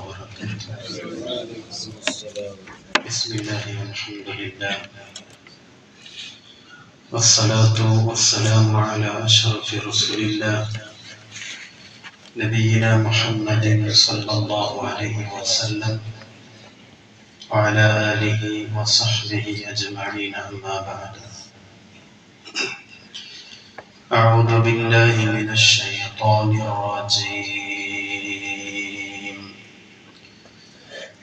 وبركاته بسم الله والحمد لله. والصلاة والسلام على أشرف رسول الله. نبينا محمد صلى الله عليه وسلم وعلى آله وصحبه أجمعين أما بعد. أعوذ بالله من الشيطان الرجيم.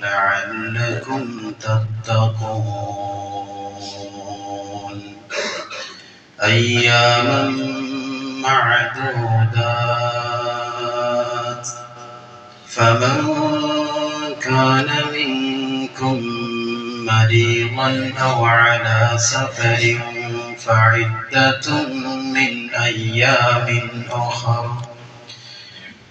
لعلكم تتقون. أياما معدودات. فمن كان منكم مريضا أو على سفر فعدة من أيام أخر.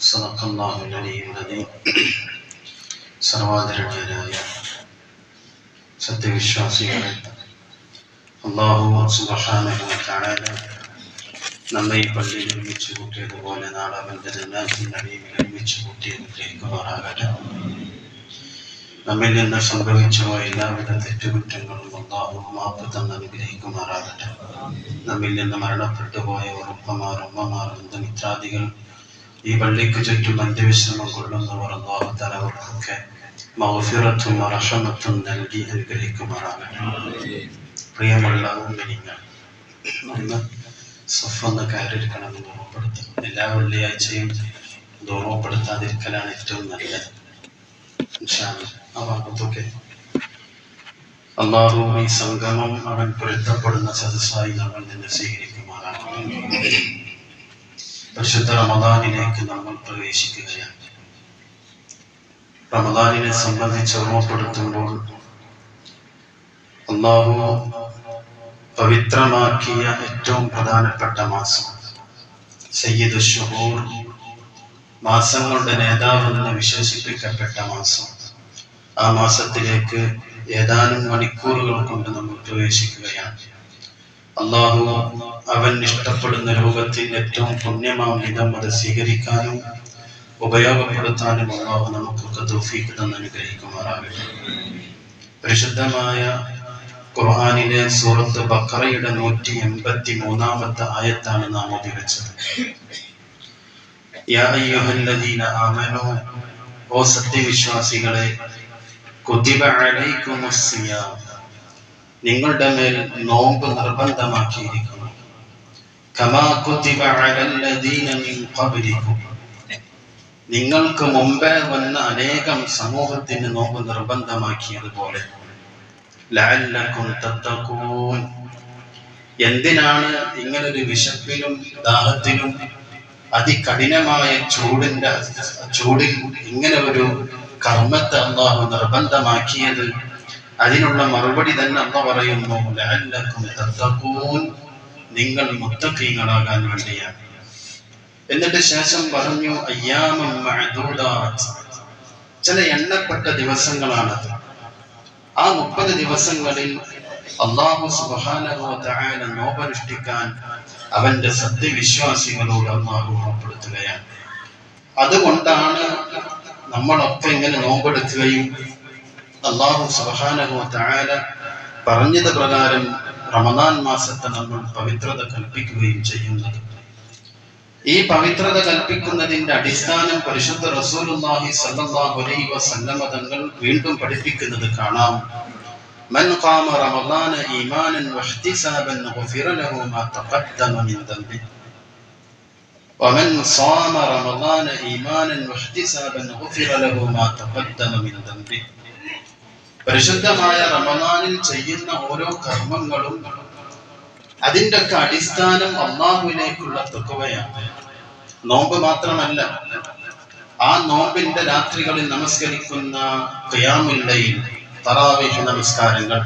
സദഖല്ലാഹുലീം സർവാദരണീയരായ സത്യവിശ്വാസികളെ അള്ളാഹു സുബഹാനുഭവത്താണ് നമ്മെ ഈ പള്ളിയിൽ ഒരുമിച്ച് കൂട്ടിയതുപോലെ നാളെ അവന്റെ ജന്നാസിനടിയിൽ ഒരുമിച്ച് കൂട്ടിയതിലേക്കുമാറാകട്ടെ നമ്മിൽ നിന്ന് സംഭവിച്ച എല്ലാവിധ തെറ്റുകുറ്റങ്ങളും അള്ളാഹു മാപ്പ് തന്ന് അനുഗ്രഹിക്കുമാറാകട്ടെ നമ്മിൽ നിന്ന് മരണപ്പെട്ടു പോയ ഉറുപ്പമാർ ഉമ്മമാർ ബന്ധുമിത്രാദികൾ ഈ പള്ളിക്ക് ചുറ്റും അന്ത്യവിശ്രമം കൊള്ളുന്നവർ അള്ളാഹു തലവർക്കൊക്കെ മൗഫിറത്തും അറഷമത്തും നൽകി അനുഗ്രഹിക്കുമാറാകട്ടെ. പ്രിയമുള്ള ഉമ്മിനിങ്ങൾ ഒന്ന് സ്വഫൊന്ന് കയറിയിരിക്കണമെന്ന് ഓർമ്മപ്പെടുത്തും എല്ലാ വെള്ളിയാഴ്ചയും ഇത് ഓർമ്മപ്പെടുത്താതിരിക്കലാണ് ഏറ്റവും നല്ലത്. ആ ഭാഗത്തൊക്കെ അള്ളാഹു ഈ സംഗമം അവൻ പൊരുത്തപ്പെടുന്ന സദസ്സായി നമ്മൾ നിന്ന് സ്വീകരിക്കുമാറാണ് പരിശുദ്ധ റമദാനിലേക്ക് നമ്മൾ പ്രവേശിക്കുകയാണ്. റമദാനിനെ സംബന്ധിച്ച് ഓർമ്മപ്പെടുത്തുമ്പോൾ അള്ളാഹു പവിത്രമാക്കിയ ഏറ്റവും പ്രധാനപ്പെട്ട മാസം സയ്യിദ് ഷുഹൂർ മാസങ്ങളുടെ നേതാവെന്ന് വിശേഷിപ്പിക്കപ്പെട്ട മാസം. ആ മാസത്തിലേക്ക് ഏതാനും മണിക്കൂറുകൾ കൊണ്ട് നമ്മൾ പ്രവേശിക്കുകയാണ്. അള്ളാഹു അവൻ ഇഷ്ടപ്പെടുന്ന രൂപത്തിൽ ഏറ്റവും പുണ്യമാം വിധം അത് സ്വീകരിക്കാനും ഉപയോഗപ്പെടുത്താനും അള്ളാഹു നമുക്കൊക്കെ തൗഫീഖ് തന്ന് അനുഗ്രഹിക്കുമാറാകട്ടെ. പരിശുദ്ധമായ ഖുർആാനിലെ സൂറത്ത് ബക്കറയുടെ നൂറ്റി എൺപത്തി മൂന്നാമത്തെ ആയത്താണ് നാം ഉപയോഗിച്ചത്. ഓ സത്യവിശ്വാസികളെ കുതിബ അലൈക്കുമുസ്സിയാം. നിങ്ങളുടെ മേൽ നോമ്പ് നിർബന്ധമാക്കിയിരിക്കുന്നു. നിങ്ങൾക്ക് മുമ്പേ വന്ന അനേകം സമൂഹത്തിന് നോമ്പ് നിർബന്ധമാക്കിയതുപോലെ. എന്തിനാണ് ഇങ്ങനൊരു വിശപ്പിലും ദാഹത്തിലും അതികഠിനമായ ചൂടിന്റെ ചൂടിൽ ഇങ്ങനെ ഒരു കർമ്മത്തെ അള്ളാഹു നിർബന്ധമാക്കിയത്? അതിനുള്ള മറുപടി തന്നെ അമ്മ പറയുന്നു നിങ്ങൾ മുത്തക്കീങ്ങളാകാൻ വേണ്ടിയാണ്. എന്നിട്ട് ശേഷം പറഞ്ഞു ചില എണ്ണപ്പെട്ട ദിവസങ്ങളാണത് ആ മുപ്പത് ദിവസങ്ങളിൽ അള്ളാഹു സുബാന നോപനുഷ്ഠിക്കാൻ അവന്റെ സത്യവിശ്വാസികളോട് അള്ളാഹു ഉറപ്പെടുത്തുകയാണ് അതുകൊണ്ടാണ് നമ്മളൊക്കെ ഇങ്ങനെ നോമ്പെടുക്കുകയും അള്ളാഹു സുബാനഹു താര പറഞ്ഞത് പ്രകാരം റമദാൻ മാസത്തെ നമ്മൾ പവിത്രത കൽപ്പിക്കുകയും ചെയ്യുന്നത് ഈ പവിത്രത കൽപ്പിക്കുന്നതിന്റെ അടിസ്ഥാനം പരിശുദ്ധ റസൂലുള്ളാഹി സ്വല്ലല്ലാഹു അലൈഹി വസല്ലമ തങ്ങൾ വീണ്ടും പഠിപ്പിക്കുന്നത് കാണാം من قام رمضان إيمانا واحتسابا غفر له ما تقدم من ذنبه ومن صام رمضان إيمانا واحتسابا غفر له ما تقدم من ذنبه പരിശുദ്ധമായ റമദാനിൽ ചെയ്യുന്ന ഓരോ കർമ്മങ്ങളും അതിന്റെ ഒക്കെ അടിസ്ഥാനം അള്ളാഹുവിലേക്കുള്ള തുകവയാണ് നോമ്പ് മാത്രമല്ല ആ നോമ്പിന്റെ രാത്രികളിൽ നമസ്കരിക്കുന്ന ഖിയാമുല്ലയിൽ തറാവീഹ് നമസ്കാരങ്ങൾ.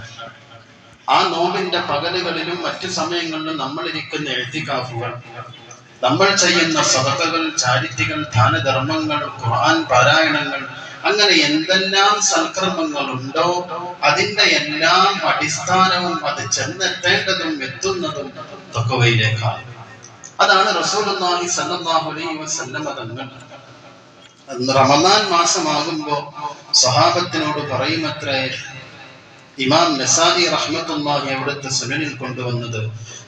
ആ നോമ്പിന്റെ പകലുകളിലും മറ്റു സമയങ്ങളിലും നമ്മൾ ഇരിക്കുന്ന എഴുത്തിക്കാഫുകൾ നമ്മൾ ചെയ്യുന്ന സദകകൾ ചാരിറ്റികൾ ദാനധർമ്മങ്ങൾ ഖുർആൻ പാരായണങ്ങൾ അങ്ങനെ എന്തെല്ലാം സൽക്കർമ്മങ്ങളുണ്ടോ അതിന്റെ എല്ലാം അടിസ്ഥാനവും അത് ചെന്നെത്തേണ്ടതും എത്തുന്നതും തൊക്കവയിലേക്കാണ്. അതാണ് റസൂലുള്ളാഹി സല്ലല്ലാഹു അലൈഹി വസല്ലം തങ്ങൾ. റമദാൻ മാസമാകുമ്പോ സ്വഹാബത്തിനോട് പറയുമത്രേ ഇമാം നസാദി റഹ്മത്തുള്ളാഹി അവിടുത്തെ സുനനിൽ കൊണ്ടുവന്നത്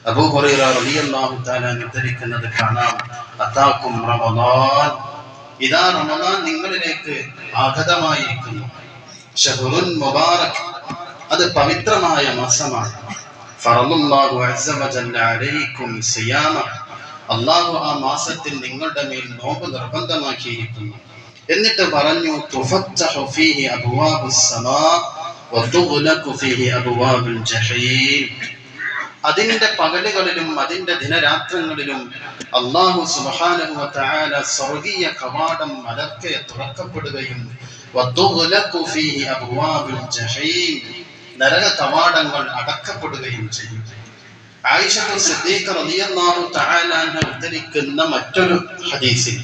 അബൂ ഹുറൈറ റളിയല്ലാഹു തആല ഉദ്ധരിക്കുന്നത് കാണാം. അതാക്കും റമദാൻ ഇതാ റമദാൻ നിങ്ങളിലേക്ക് ആഗതമായിരിക്കുന്നു. ഷഹുറുൻ മുബാറക്. അത് പവിത്രമായ മാസമാണ്. ഫറദുല്ലാഹു അസ്സ വജല്ല അലൈക്കും സിയാമ. അള്ളാഹു ആ മാസത്തിൽ നിങ്ങളുടെ മേൽ നോമ്പ് നിർബന്ധമാക്കിയിരിക്കുന്നു. എന്നിട്ട് പറഞ്ഞു ഫീഹി അബ്വാബുസ് സമാ വതുഗ്ലഖു ഫീഹി അബ്വാബുൽ ജഹീം. അതിന്റെ പകലുകളിലും അതിന്റെ ദിനരാത്രങ്ങളിലും അള്ളാഹു തആല സ്വർഗീയ കവാടം മലർക്കെ തുറക്കപ്പെടുകയും നരക കവാടങ്ങൾ അടക്കപ്പെടുകയും ചെയ്യും. ആയിഷത്തു സിദ്ദീഖ് റളിയല്ലാഹു തആല ഉദ്ധരിക്കുന്ന മറ്റൊരു ഹദീസിൽ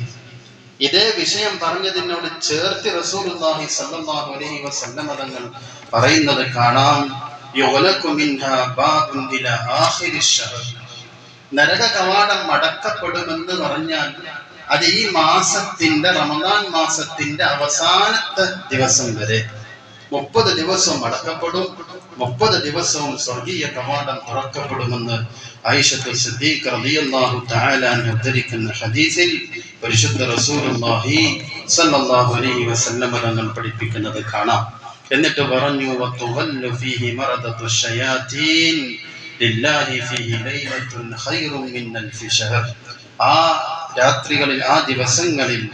ഇതേ വിഷയം പറഞ്ഞതിനോട് ചേർത്ത് റസൂലുള്ളാഹി സ്വല്ലല്ലാഹു അലൈഹി വസല്ലം തങ്ങൾ പറയുന്നത് കാണാം. യുഗ്ലഖു മിൻഹാ ബാബുൻ ഇലാ ആഖിരി ശഹർ നരക കവാടം അടക്കപ്പെടുമെന്ന് പറഞ്ഞാൽ അത് ഈ മാസത്തിന്റെ റമദാൻ മാസത്തിന്റെ അവസാനത്തെ ദിവസം വരെ മുപ്പത് ദിവസവും അടക്കപ്പെടും. മുപ്പത് ദിവസവും സ്വർഗീയ കവാടം തുറക്കപ്പെടുമെന്ന് ആയിഷത്തുൽ സിദ്ദീഖ് റളിയല്ലാഹു തആല ഉദ്ധരിക്കുന്ന ഹദീസിൽ പരിശുദ്ധ റസൂലുള്ളാഹി സ്വല്ലല്ലാഹു അലൈഹി വസല്ലം തങ്ങൾ പഠിപ്പിക്കുന്നത് കാണാം. എന്നിട്ട് പറഞ്ഞു ആ രാത്രികളിൽ ആ ദിവസങ്ങളിൽ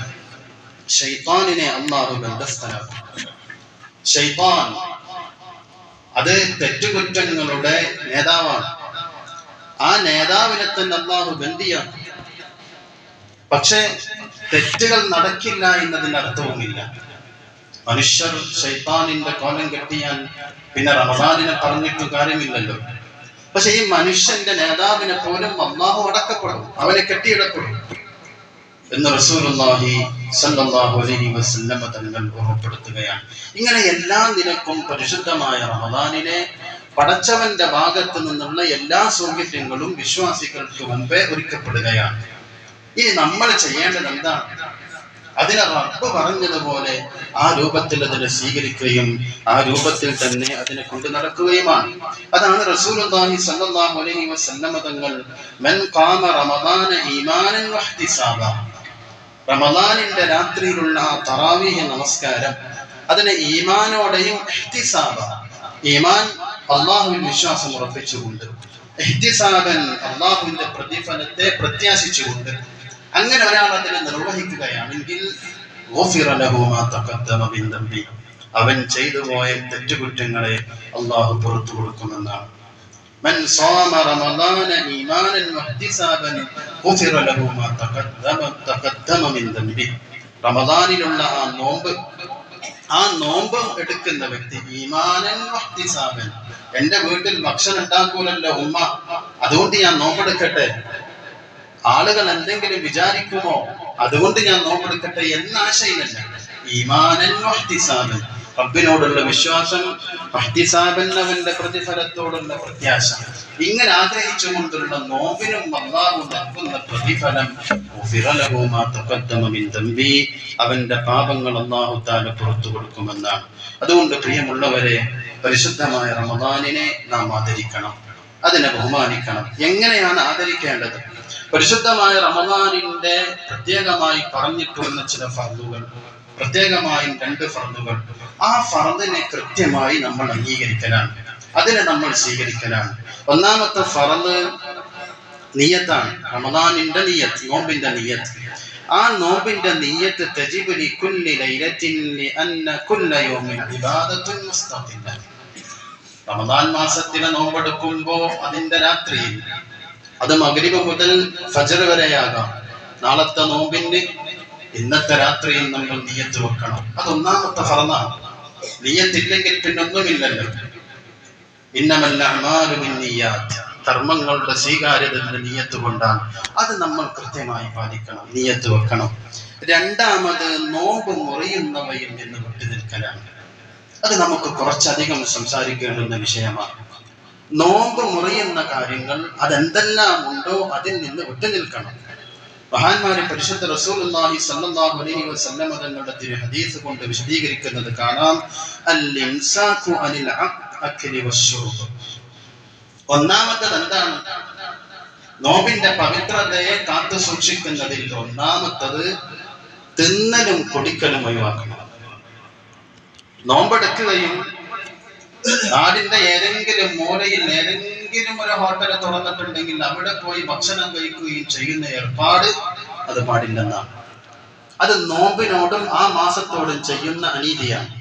ഷൈത്താനിനെ അള്ളാഹു ബന്ധസ്ഥനാക്കും ഷൈത്താൻ അത് തെറ്റുകുറ്റങ്ങളുടെ നേതാവാണ്. ആ നേതാവിനെ തന്നെ അള്ളാഹു ബന്ധിയാണ് പക്ഷെ തെറ്റുകൾ നടക്കില്ല എന്നതിന് അർത്ഥവുമില്ല മനുഷ്യർ ഷൈത്താനിന്റെ കോലം കെട്ടിയാൽ പിന്നെ റമദാനിനെ പറഞ്ഞിട്ട് കാര്യമില്ലല്ലോ. പക്ഷെ ഈ മനുഷ്യന്റെ നേതാവിനെ പോലും അള്ളാഹു അടക്കപ്പെടും അവനെ കെട്ടിയിടപ്പെടും എന്ന് റസൂലുള്ളാഹി സല്ലല്ലാഹു വസല്ലമ ഓർമ്മപ്പെടുത്തുകയാണ്. ഇങ്ങനെ എല്ലാ നിലക്കും പരിശുദ്ധമായ റമദാനിനെ പടച്ചവന്റെ ഭാഗത്തു നിന്നുള്ള എല്ലാ സൗകര്യങ്ങളും വിശ്വാസികൾക്ക് മുമ്പേ ഒരുക്കപ്പെടുകയാണ്. ഇനി നമ്മൾ ചെയ്യേണ്ടത് എന്താണ്? അതിനെ റബ്ബ് പറഞ്ഞതുപോലെ ആ രൂപത്തിൽ അതിനെ സ്വീകരിക്കുകയും ആ രൂപത്തിൽ തന്നെ അതിനെ കൊണ്ടു നടക്കുകയുമാണ്. അതാണ് റസൂലുള്ളാഹി സ്വല്ലല്ലാഹു അലൈഹി വസല്ലമ തങ്ങൾ മൻ റമദാന റമദാനിന്റെ രാത്രിയിലുള്ള ആ തറാവീഹ് നമസ്കാരം അതിനെ ഈമാനോടെയും ഇഹ്തിസാബ ഈമാൻ അള്ളാഹുവിൽ വിശ്വാസം ഉറപ്പിച്ചുകൊണ്ട് ഇഹ്തിസാബൻ അള്ളാഹുവിന്റെ പ്രതിഫലത്തെ പ്രത്യാശിച്ചുകൊണ്ട് അങ്ങനെ ഒരാൾ അതിനെ നിർവഹിക്കുകയാണെങ്കിൽ ഗുഫിറ ലഹു മാ തഖദ്ദമ മിൻ ദംബി. അവൻ ചെയ്തു പോയ തെറ്റുകുറ്റങ്ങളെ അള്ളാഹു പുറത്തു കൊടുക്കുമെന്നാണ് من صام رمضان إيمانا واحتسابا غفر له ما تقدم تقدم من ذنبه റമദാനിലുള്ള ആ നോമ്പ് ആ നോമ്പ് എടുക്കുന്ന വ്യക്തി ഈമാനൻ വഹ്തിസാബൻ എന്റെ വീട്ടിൽ ഭക്ഷണം ഉണ്ടാക്കൂലല്ലോ ഉമ്മ അതുകൊണ്ട് ഞാൻ നോമ്പെടുക്കട്ടെ ആളുകൾ എന്തെങ്കിലും വിചാരിക്കുമോ? അതുകൊണ്ട് ഞാൻ നോമ്പെടുക്കട്ടെ എന്ന ആശയിലല്ല റബ്ബിനോടുള്ള വിശ്വാസം അവന്റെ പ്രതിഫലത്തോടുള്ള പ്രത്യാശ. ഇങ്ങനെ ആഗ്രഹിച്ചുകൊണ്ടുള്ള നോമ്പിനും അള്ളാഹു നൽകുന്ന പ്രതിഫലം. അവന്റെ പാപങ്ങൾ അള്ളാഹു താല പുറത്തു കൊടുക്കുമെന്നാണ്. അതുകൊണ്ട് പ്രിയമുള്ളവരെ പരിശുദ്ധമായ റമദാനിനെ നാം ആദരിക്കണം. അതിനെ ബഹുമാനിക്കണം. എങ്ങനെയാണ് ആദരിക്കേണ്ടത്? പരിശുദ്ധമായ റമദാനിന്റെ പ്രത്യേകമായി പറഞ്ഞിട്ടുള്ള ചില ഫർദുകൾ പ്രത്യേകമായും രണ്ട് ഫർദുകൾ. ആ ഫറദിനെ കൃത്യമായി നമ്മൾ അംഗീകരിക്കലാണ്. അതിനെ നമ്മൾ സ്വീകരിക്കലാണ്. ഒന്നാമത്തെ ഫറദ് നിയത്താണ്. റമദാനിന്റെ നിയത്ത് നോമ്പിന്റെ നിയത്ത്. ആ നോമ്പിന്റെ നിയത്ത് തജിബുലി കുല്ലി അന്ന കുല്ല ഇബാദത്തുൻ മുസ്തഖില്ല. റമദാൻ മാസത്തിലെ നോമ്പെടുക്കുമ്പോ അതിന്റെ രാത്രിയിൽ അത് മകരിവ് മുതൽ ഫജർ വരെയാകാം. നാളത്തെ നോമ്പിന് ഇന്നത്തെ രാത്രിയിൽ നമ്മൾ നീയത്ത് വെക്കണം. അത് ഒന്നാമത്തെ ഫറന്നാണ്. നീയത്തില്ലെങ്കിൽ പിന്നെ ഒന്നുമില്ലല്ലോ. ഇന്നമല്ല ധർമ്മങ്ങളുടെ സ്വീകാര്യതയുടെ നീയത്ത് കൊണ്ടാണ്. അത് നമ്മൾ കൃത്യമായി പാലിക്കണം നീയത്ത് വെക്കണം. രണ്ടാമത് നോമ്പ് മുറിയുന്നവയിൽ നിന്ന് വിട്ടുനിൽക്കലാണ്. അത് നമുക്ക് കുറച്ചധികം സംസാരിക്കേണ്ടുന്ന വിഷയമാണ്. നോമ്പ് മുറിയുന്ന കാര്യങ്ങൾ അതെന്തെല്ലാം ഉണ്ടോ അതിൽ നിന്ന് വിട്ടു നിൽക്കണം. മഹാന്മാരെ പരിശുദ്ധ റസൂലുള്ളാഹി സ്വല്ലല്ലാഹു അലൈഹി വസല്ലമ തങ്ങളുടെ തിരു ഹദീസ് കൊണ്ട് വിശദീകരിക്കുന്നത് കാണാം. അൽ ഇൻസാഖു അനിൽ അക്ലി വശുർബ് ഒന്നാമത്തത് എന്താണ്? നോമ്പിന്റെ പവിത്രതയെ കാത്തു സൂക്ഷിക്കുന്നതിൽ ഒന്നാമത്തത് തിന്നലും കുടിക്കലും ഒഴിവാക്കണം. നോമ്പെടുക്കുകയും നാടിന്റെ ഏതെങ്കിലും മൂലയിൽ ഏതെങ്കിലും ഒരു ഹോട്ടൽ തുറന്നിട്ടുണ്ടെങ്കിൽ അവിടെ പോയി ഭക്ഷണം കഴിക്കുകയും ചെയ്യുന്ന ഏർപ്പാട് അത് പാടില്ലെന്നാണ് അത് നോമ്പിനോടും ആ മാസത്തോടും ചെയ്യുന്ന അനീതിയാണ്.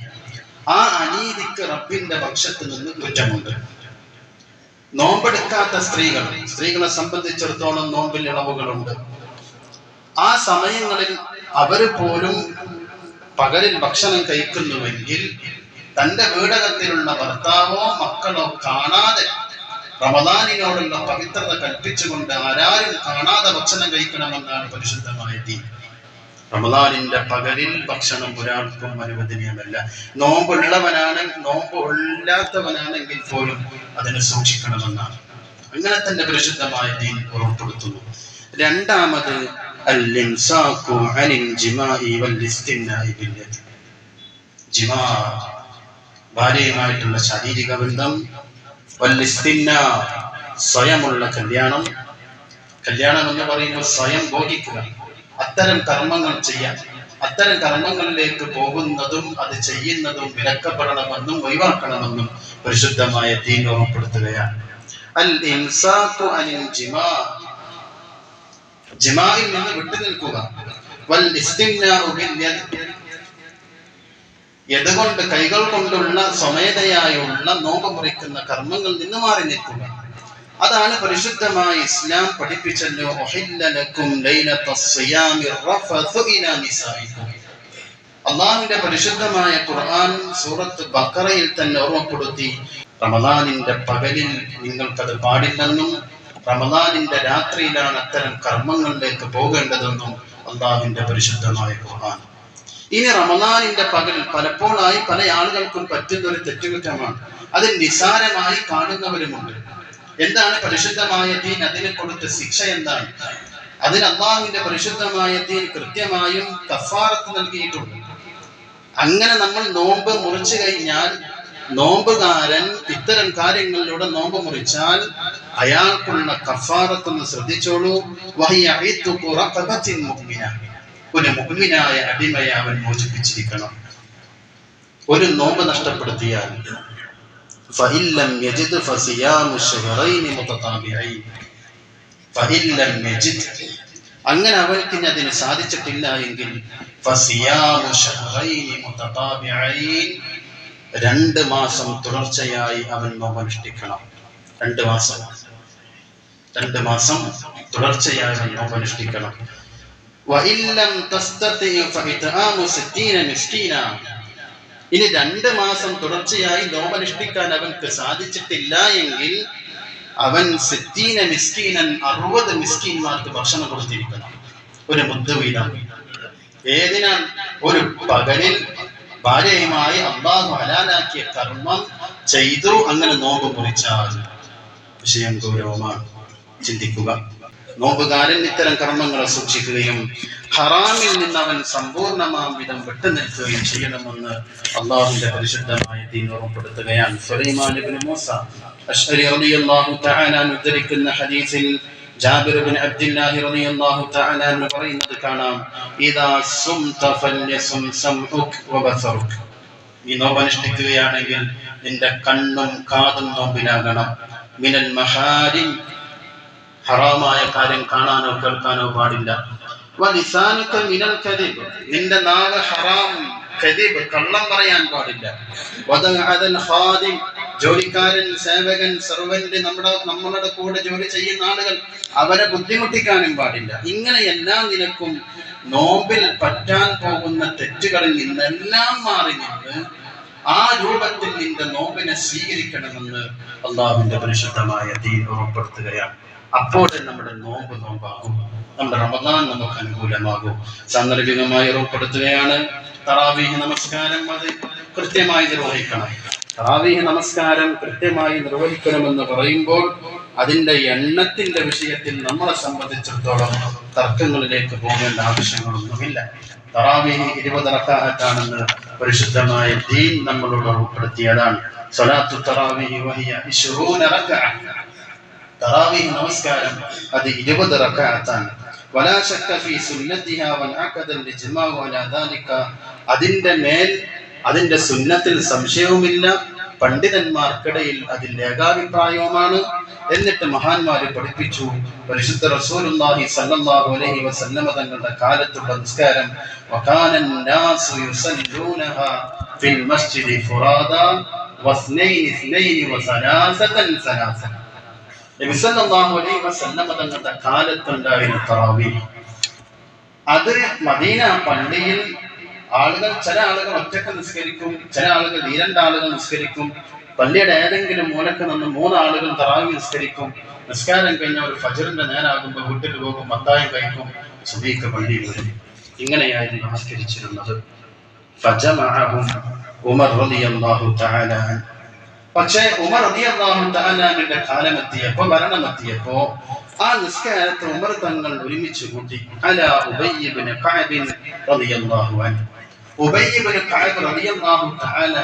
ആ അനീതിക്ക് റബ്ബിന്റെ പക്ഷത്ത് നിന്ന് കുറ്റമുണ്ട്. നോമ്പെടുക്കാത്ത സ്ത്രീകൾ സ്ത്രീകളെ സംബന്ധിച്ചിടത്തോളം നോമ്പിൽ ഇളവുകളുണ്ട്. ആ സമയങ്ങളിൽ അവർ പോലും പകലിൽ ഭക്ഷണം കഴിക്കുന്നുവെങ്കിൽ തന്റെ വീടകത്തിലുള്ള ഭർത്താവോ മക്കളോ കാണാതെ റമദാനിനോടുള്ള പവിത്രത കൽപ്പിച്ചുകൊണ്ട് ആരാരും കാണാതെ ഭക്ഷണം കഴിക്കണമെന്നാണ് പരിശുദ്ധമായ തീ റമദാനിന്റെ പകലിൽ ഭക്ഷണം ഒരാൾക്കും അനുവദനീയമല്ല. നോമ്പുള്ളവനാണ് നോമ്പ് ഇല്ലാത്തവനാണെങ്കിൽ പോലും അതിനെ സൂക്ഷിക്കണമെന്നാണ്. അങ്ങനെ തന്നെ പരിശുദ്ധമായ ദീൻ ഉറപ്പെടുത്തുന്നു രണ്ടാമത് ബില്ലദി. ജിമാ ഭാര്യയുമായിട്ടുള്ള ശാരീരിക ബന്ധം സ്വയമുള്ള കല്യാണം. കല്യാണം എന്ന് പറയുമ്പോൾ സ്വയം ഭോഗിക്കുക. അത്തരം കർമ്മങ്ങൾ ചെയ്യാം അത്തരം കർമ്മങ്ങളിലേക്ക് പോകുന്നതും അത് ചെയ്യുന്നതും വിലക്കപ്പെടണമെന്നും ഒഴിവാക്കണമെന്നും പരിശുദ്ധമായ ദീൻ ഓർമ്മപ്പെടുത്തുകയാണ്. അൽ നിന്ന് വിട്ടുനിൽക്കുക. യദ് കൊണ്ട് കൈകൾ കൊണ്ടുള്ള സ്വമേധയായുള്ള നോമ്പ് മുറിക്കുന്ന കർമ്മങ്ങളിൽ നിന്ന് മാറി നിൽക്കുക അതാണ് പരിശുദ്ധമായ ഇസ്ലാം പഠിപ്പിച്ചല്ലോ അള്ളാഹുവിന്റെ പരിശുദ്ധമായ ഖുർആൻ സൂറത്ത് ബക്കറയിൽ തന്നെ ഓർമ്മപ്പെടുത്തി റമദാനിന്റെ പകലിൽ നിങ്ങൾക്കത് പാടില്ലെന്നും റമദാനിന്റെ രാത്രിയിലാണ് അത്തരം കർമ്മങ്ങളിലേക്ക് പോകേണ്ടതെന്നും അള്ളാഹുവിന്റെ പരിശുദ്ധമായ ഖുർആൻ. ഇനി റമദാനിന്റെ പകൽ പലപ്പോഴായി പല ആളുകൾക്കും പറ്റുന്ന ഒരു തെറ്റുകുറ്റമാണ്. അത് നിസാരമായി കാണുന്നവരുമുണ്ട്. എന്താണ് പരിശുദ്ധമായ ദീൻ? അതിനെ കൊടുത്ത ശിക്ഷ എന്താണ്? അതിന് അള്ളാഹുവിന്റെ പരിശുദ്ധമായ ദീൻ കൃത്യമായും കഫാറത്ത് നൽകിയിട്ടുണ്ട്. അങ്ങനെ നമ്മൾ നോമ്പ് മുറിച്ചു കഴിഞ്ഞാൽ നോമ്പുകാരൻ ഇത്തരം കാര്യങ്ങളിലൂടെ നോമ്പ് മുറിച്ചാൽ അയാൾക്കുള്ള കഫാറത്ത് ഒന്ന് ശ്രദ്ധിച്ചോളൂ. വഹിയ. ഒരു മുഹമ്മിനായ അടിമയെ അവൻ മോചിപ്പിച്ചിരിക്കണം. ഒരു നോമ്പ് നഷ്ടപ്പെടുത്തിയാൽ. അങ്ങനെ അവർക്ക് അതിന് സാധിച്ചിട്ടില്ല എങ്കിൽ രണ്ട് മാസം തുടർച്ചയായി അവൻ നോമനുഷ്ഠിക്കണം രണ്ട് മാസം. രണ്ട് മാസം തുടർച്ചയായി അവൻ നോമനുഷ്ഠിക്കണം ഇനി രണ്ട് മാസം തുടർച്ചയായി നോമനുഷ്ഠിക്കാൻ അവൻക്ക് സാധിച്ചിട്ടില്ല എങ്കിൽ അവൻ സിത്തീന മിസ്കീനൻ അറുപത് മിസ്കീന്മാർക്ക് ഭക്ഷണം കൊടുത്തിരിക്കണം. ഒരു മുദ്ദ ഏതിനാൽ ഒരു പകലിൽ ഭാര്യയുമായി അള്ളാഹു ഹലാലാക്കിയ കർമ്മം ചെയ്തു അങ്ങനെ നോമ്പ് മുറിച്ചാൽ വിഷയം ഗൗരവമാണ്. ചിന്തിക്കുക. നോമ്പുകാരൻ ഇത്തരം കർമ്മങ്ങളെ സൂക്ഷിക്കുകയും ഹറാമിൽ നിന്ന് അവൻ സമ്പൂർണമാം വിധം വിട്ടുനിൽക്കുകയും ചെയ്യണമെന്ന് അള്ളാഹുന്റെ പരിശുദ്ധമായ ദീൻ ഓർമ്മപ്പെടുത്തുകയാണ്. സുലൈമാൻ ഇബ്നു മൂസ അശ്അരി റളിയല്ലാഹു തആല ഉദ്ധരിക്കുന്ന ഹദീസിൽ ജാബിർ ബിൻ അബ്ദുല്ലാഹി റളിയല്ലാഹു തആല എന്ന് കാണാം. ഇദാ സുംത ഫല്യസും സംഉക് വബസറുക് നീ നോമ്പനുഷ്ഠിക്കുകയാണെങ്കിൽ നിന്റെ കണ്ണും കാതും നോമ്പിലാകണം. മിനൽ ഹറാമായ കാര്യം കാണാനോ കേൾക്കാനോ പാടില്ല. മിനൽ നിന്റെ നാവ് ഹറാം കദിബ്. കള്ളം പറയാൻ പാടില്ല. ജോലിക്കാരൻ സേവകൻ സെർവന്റ് നമ്മുടെ നമ്മളുടെ കൂടെ ജോലി ചെയ്യുന്ന ആളുകൾ അവരെ ബുദ്ധിമുട്ടിക്കാനും പാടില്ല. ഇങ്ങനെ എല്ലാ നിലക്കും നോമ്പിൽ പറ്റാൻ പോകുന്ന തെറ്റുകളിൽ നിന്നെല്ലാം മാറി നിന്ന് ആ രൂപത്തിൽ നിന്റെ നോമ്പിനെ സ്വീകരിക്കണമെന്ന് അള്ളാഹുവിന്റെ പരിശുദ്ധമായ തീ ഉറപ്പെടുത്തുകയാണ്. അപ്പോൾ നമ്മുടെ നോമ്പ് നോമ്പാകും. നമ്മുടെ റമദാൻ നമുക്ക് അനുകൂലമാകും. സാന്ദർഭികമായി ഉറപ്പെടുത്തുകയാണ്. തറാവീഹ് നമസ്കാരം അത് കൃത്യമായി നിർവഹിക്കണം. തറാവീഹ് നമസ്കാരം കൃത്യമായി നിർവഹിക്കണമെന്ന് പറയുമ്പോൾ അതിന്റെ എണ്ണത്തിന്റെ വിഷയത്തിൽ നമ്മളെ സംബന്ധിച്ചിടത്തോളം തർക്കങ്ങളിലേക്ക് പോകേണ്ട ആവശ്യങ്ങളൊന്നുമില്ല. തറാവീഹ് ഇരുപത് റക്കാഹത്താണെന്ന് പരിശുദ്ധമായ ദീൻ നമ്മളോട് ഉൾപ്പെടുത്തിയതാണ്. സ്വലാത്തു തറാവീഹ് വഹിയ തറാവീഹ് നമസ്കാരം അത് ഇരുപത് റക്കാത്താണ് ولا شك في سنتها وانعقد الاجماع على ذلك അതിന്റെ മേൽ അതിന്റെ സുന്നത്തിൽ സംശയവുമില്ല പണ്ഡിതന്മാർക്കിടയിൽ അതിൽ ഏകാഭിപ്രായവുമാണ് എന്നിട്ട് മഹാന്മാര് പഠിപ്പിച്ചു പരിശുദ്ധ റസൂലുള്ളാഹി സല്ലല്ലാഹു അലൈഹി വസല്ലമ തങ്ങളുടെ കാലത്തുള്ള നിസ്കാരം വകാന الناس يصلونها في المسجد فرادا واثنين اثنين وثلاثة ثلاثة തങ്ങളുടെ കാലത്തുണ്ടായിരുന്ന തറാവി. അത് മദീന പള്ളിയിൽ ആളുകൾ ചില ആളുകൾ ഒറ്റയ്ക്ക് നിസ്കരിക്കും ചില ആളുകൾ ഈ രണ്ടാളുകൾ നിസ്കരിക്കും പള്ളിയുടെ ഏതെങ്കിലും മൂലക്ക് നിന്ന് മൂന്നാളുകൾ തറാവി നിസ്കരിക്കും. നിസ്കാരം കഴിഞ്ഞ ഒരു ഫജറിന്റെ നേരാകുമ്പോൾ വീട്ടിൽ പോകും മത്തായം കഴിക്കും സുബീക്ക് പള്ളിയിൽ വരും. ഇങ്ങനെയായിരുന്നു നമസ്കരിച്ചിരുന്നത് ഫജമഅഹും ഉമർ റളിയല്ലാഹു അൻഹു. പക്ഷേ ഉമർ റളിയല്ലാഹു എത്തിയപ്പോ കാലമെത്തിയപ്പോ ഭരണമെത്തിയപ്പോ ആ നിസ്കാരത്തെ ഉമർ തങ്ങൾ ഒരുമിച്ച് കൂട്ടി. അല ഉബയ്യ് ഇബ്നു റളിയല്ലാഹു അൻഹു. റളിയല്ലാഹു തആല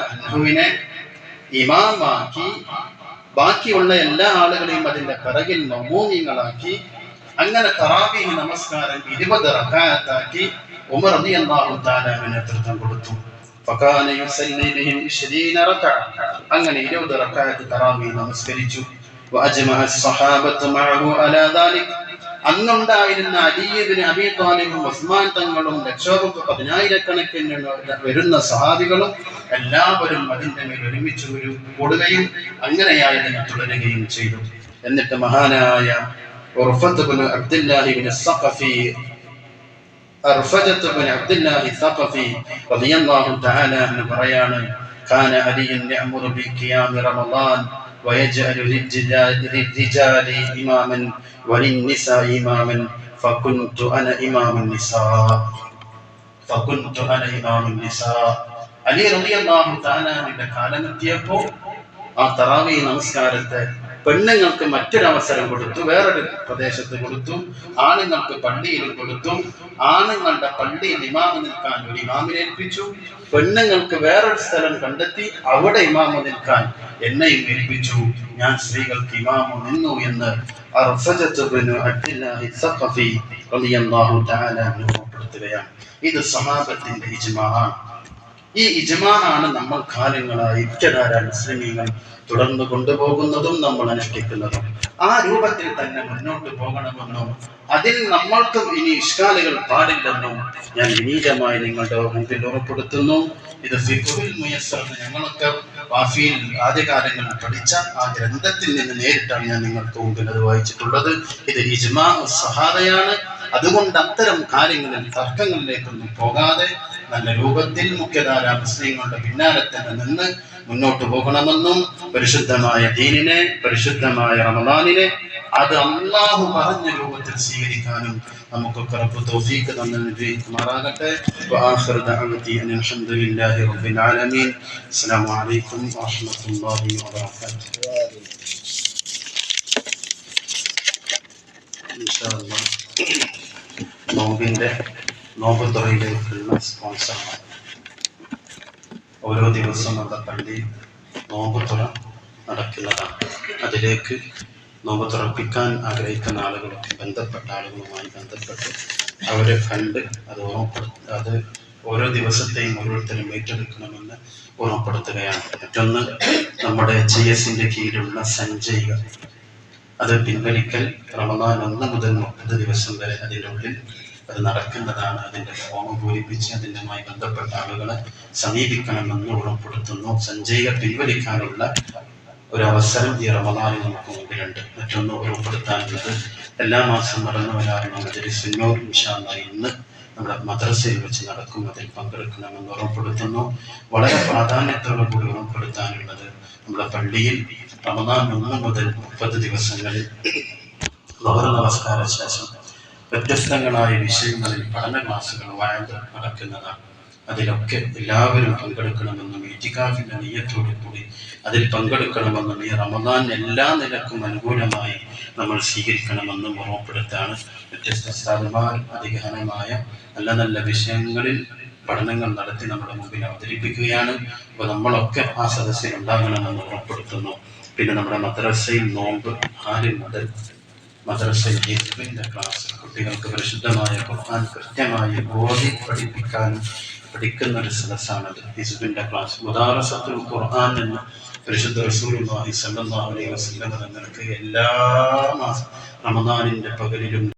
ഇമാമാക്കി ബാക്കിയുള്ള എല്ലാ ആളുകളെയും അതിന്റെ പിറകിൽ മമൂമിങ്ങളാക്കി അങ്ങനെ തറാവീഹ് നമസ്കാരം ഇരുപത് റക്കായത്താക്കി ഉമർ റളിയല്ലാഹു തആല നേതൃത്വം കൊടുത്തു. അങ്ങനെ ഇരുപത് റക്കായത്ത് തറാമി നമസ്കരിച്ചു. അന്നുണ്ടായിരുന്ന അലീബിന് അബി താലിബും ഉസ്മാൻ തങ്ങളും ലക്ഷോപത്ത് പതിനായിരക്കണക്കിന് വരുന്ന സഹാബികളും എല്ലാവരും അതിന്റെ മേൽ ഒരുമിച്ച് ഒരു കൂടുകയും അങ്ങനെയായിരുന്നു തുടരുകയും ചെയ്തു. എന്നിട്ട് മഹാനായ ഉർഫത്ത് അർഫജത്ത് ബിൻ അബ്ദുല്ലാഹി സഖഫി റളിയല്ലാഹു തആല എന്ന് പറയാണ് كان علي يأمر بقيام رمضان ويجعل للرجال للرجال إماما وللنساء إماما فكنت أنا إمام النساء فكنت أنا إمام النساء അലി റളിയല്ലാഹു തആലാന്റെ കാലമെത്തിയപ്പോൾ ആ തറാവി നമസ്കാരത്തെ പെണ്ണുങ്ങൾക്ക് മറ്റൊരവസരം കൊടുത്തു വേറൊരു പ്രദേശത്ത് കൊടുത്തു ആണുങ്ങൾക്ക് പള്ളിയിൽ കൊടുത്തു ആണുങ്ങളുടെ പള്ളിയിൽ ഇമാമ നിൽക്കാൻ ഒരു ഇമാമിനെ ഏൽപ്പിച്ചു പെണ്ണുങ്ങൾക്ക് വേറൊരു സ്ഥലം കണ്ടെത്തി അവിടെ ഇമാമ നിൽക്കാൻ എന്നെയും ഏൽപ്പിച്ചു. ഞാൻ സ്ത്രീകൾക്ക് ഇമാമ നിന്നു എന്ന് ഇത് സഹാബത്തിന്റെ ഇജ്മാആണ് ഈ ഇജ്മാആണ് നമ്മൾ കാലങ്ങളായി ഇറ്റധാര മുസ്ലിമീങ്ങൾ തുടർന്ന് കൊണ്ടുപോകുന്നതും നമ്മൾ അനുഷ്ഠിക്കുന്നതും. ആ രൂപത്തിൽ തന്നെ മുന്നോട്ട് പോകണമെന്നും അതിൽ നമ്മൾക്കും ഇനി ഇഷ്കാലുകൾ പാടില്ലെന്നും ഞാൻ വിനീതമായി നിങ്ങളുടെ മുമ്പിൽ ഉറപ്പെടുത്തുന്നു ഇത് സിഖുവിൽ മുയസ്സർ ഞങ്ങളൊക്കെ വാഫിയിൽ ആദ്യകാലങ്ങളിൽ പഠിച്ച ആ ഗ്രന്ഥത്തിൽ നിന്ന് നേരിട്ടാണ് ഞാൻ നിങ്ങൾക്ക് മുമ്പിൽ അത് വായിച്ചിട്ടുള്ളത്. ഇത് ഇജ്മാ സഹാദയാണ്. അതുകൊണ്ട് അത്തരം കാര്യങ്ങളിൽ തർക്കങ്ങളിലേക്കൊന്നും പോകാതെ നല്ല രൂപത്തിൽ മുഖ്യധാര മുസ്ലിങ്ങളുടെ പിന്നാലെ തന്നെ നിന്ന് മുന്നോട്ട് പോകണമെന്നും പരിശുദ്ധമായ ദീനിനെ പരിശുദ്ധമായ റമദാനിനെ അത് അള്ളാഹു പറഞ്ഞ രൂപത്തിൽ സ്വീകരിക്കാനും നമുക്കൊക്കെ റബ്ബ് തൗഫീഖ് തന്നെ അനുഗ്രഹിക്കുമാറാകട്ടെ. വാഖിറു ദഅവതി അൽഹംദുലില്ലാഹി റബ്ബിൽ ആലമീൻ. അസ്സലാമു അലൈക്കും വറഹ്മത്തുള്ളാഹി വബറകാതുഹു. ഇൻഷാ അല്ലാഹ് നോമ്പിന്റെ നോമ്പ് തുറയിലേക്കുള്ള സ്പോൺസർമാർ ഓരോ ദിവസവും നമ്മുടെ പള്ളി നോമ്പ് തുറ നടക്കുന്നതാണ്. അതിലേക്ക് നോമ്പ് തുറപ്പിക്കാൻ ആഗ്രഹിക്കുന്ന ആളുകളൊക്കെ ബന്ധപ്പെട്ട ആളുകളുമായി ബന്ധപ്പെട്ട് അവരെ കണ്ട് അത് ഓർമ്മപ്പെടുത്ത അത് ഓരോ ദിവസത്തെയും ഓരോരുത്തരും ഏറ്റെടുക്കണമെന്ന് ഓർമ്മപ്പെടുത്തുകയാണ്. മറ്റൊന്ന് നമ്മുടെ ജി എസിന്റെ കീഴിലുള്ള സഞ്ചയിക. അത് പിൻവലിക്കൽ റമദാൻ ഒന്ന് മുതൽ മുപ്പത് ദിവസം വരെ അതിന്റെ ഉള്ളിൽ അത് നടക്കേണ്ടതാണ്. അതിന്റെ ഫോം പൂരിപ്പിച്ച് അതിന്റെമായി ബന്ധപ്പെട്ട ആളുകളെ സമീപിക്കണമെന്ന് ഉറപ്പെടുത്തുന്നു സഞ്ചയിക പിൻവലിക്കാനുള്ള ഒരു അവസരം ഈ റമദാനിൽ നമുക്ക് മുമ്പിലുണ്ട്. മറ്റൊന്ന് ഉറപ്പെടുത്താനുള്ളത് എല്ലാ മാസം നടന്നു വരാറുള്ള സിന്നോർ ഇൻഷാല്ല ഇന്ന് നമ്മുടെ മദ്രസയിൽ വെച്ച് നടക്കും. അതിൽ പങ്കെടുക്കണമെന്ന് ഉറപ്പെടുത്തുന്നു വളരെ പ്രാധാന്യത്തോടു കൂടി ഉറപ്പെടുത്താനുള്ളത് നമ്മുടെ പള്ളിയിൽ റമദാൻ ഒന്ന് മുതൽ മുപ്പത് ദിവസങ്ങളിൽ ലോഹർ നമസ്കാര ശേഷം വ്യത്യസ്തങ്ങളായ വിഷയങ്ങളിൽ പഠന ക്ലാസ്സുകൾ വായന നടക്കുന്നതാണ്. അതിലൊക്കെ എല്ലാവരും പങ്കെടുക്കണമെന്നും ഇറ്റിക്കാഫിന്റെ നെയ്യത്തോടു കൂടി അതിൽ പങ്കെടുക്കണമെന്നും ഈ റമദാൻ എല്ലാ നിലക്കും അനുകൂലമായി നമ്മൾ സ്വീകരിക്കണമെന്നും ഓർമ്മപ്പെടുത്താണ് വ്യത്യസ്ത സ്ഥാപന്മാർ അതിഗഹനമായ നല്ല നല്ല വിഷയങ്ങളിൽ പഠനങ്ങൾ നടത്തി നമ്മുടെ മുമ്പിൽ അവതരിപ്പിക്കുകയാണ്. അപ്പോൾ നമ്മളൊക്കെ ആ സദസ്സിൽ ഉണ്ടാകണമെന്ന് ഉറപ്പെടുത്തുന്നു പിന്നെ നമ്മുടെ മദ്രസയിൽ നോമ്പ് ആര് മുതൽ മദ്രസയിൽ ക്ലാസ് കുട്ടികൾക്ക് പരിശുദ്ധമായ ഖുർആൻ കൃത്യമായി ഓതി പഠിപ്പിക്കാനും പഠിക്കുന്ന ഒരു സദസ്സാണത്. ഹിസ്ബിന്റെ ക്ലാസ്. മുദാറസത്തുൽ ഖുർആൻ എന്ന പരിശുദ്ധ റസൂലുള്ളാഹി സ്വല്ലല്ലാഹു അലൈഹി വസല്ലം തങ്ങൾക്ക് എല്ലാ മാസം റമദാനിന്റെ പകലിലും